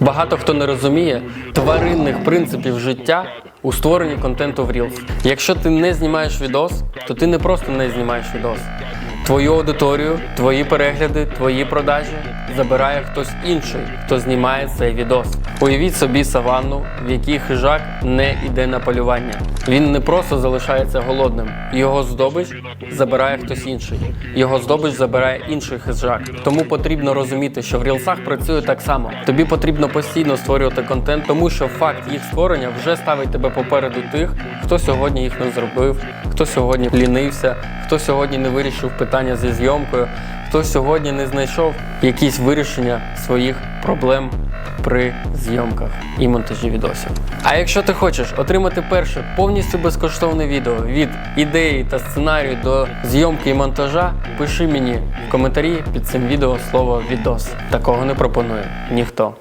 Багато хто не розуміє тваринних принципів життя у створенні контенту в Reels. Якщо ти не знімаєш відос, то ти не просто не знімаєш відос. Твою аудиторію, твої перегляди, твої продажі забирає хтось інший, хто знімає цей відос. Уявіть собі саванну, в якій хижак не йде на полювання. Він не просто залишається голодним. Його здобич забирає хтось інший. Його здобич забирає інший хижак. Тому потрібно розуміти, що в рілсах працює так само. Тобі потрібно постійно створювати контент, тому що факт їх створення вже ставить тебе попереду тих, хто сьогодні їх не зробив, хто сьогодні лінився, хто сьогодні не вирішив питання зі зйомкою, хто сьогодні не знайшов якісь вирішення своїх проблем при зйомках і монтажі відосів. А якщо ти хочеш отримати перше повністю безкоштовне відео від ідеї та сценарію до зйомки і монтажа, пиши мені в коментарі під цим відео слово відос. Такого не пропонує ніхто.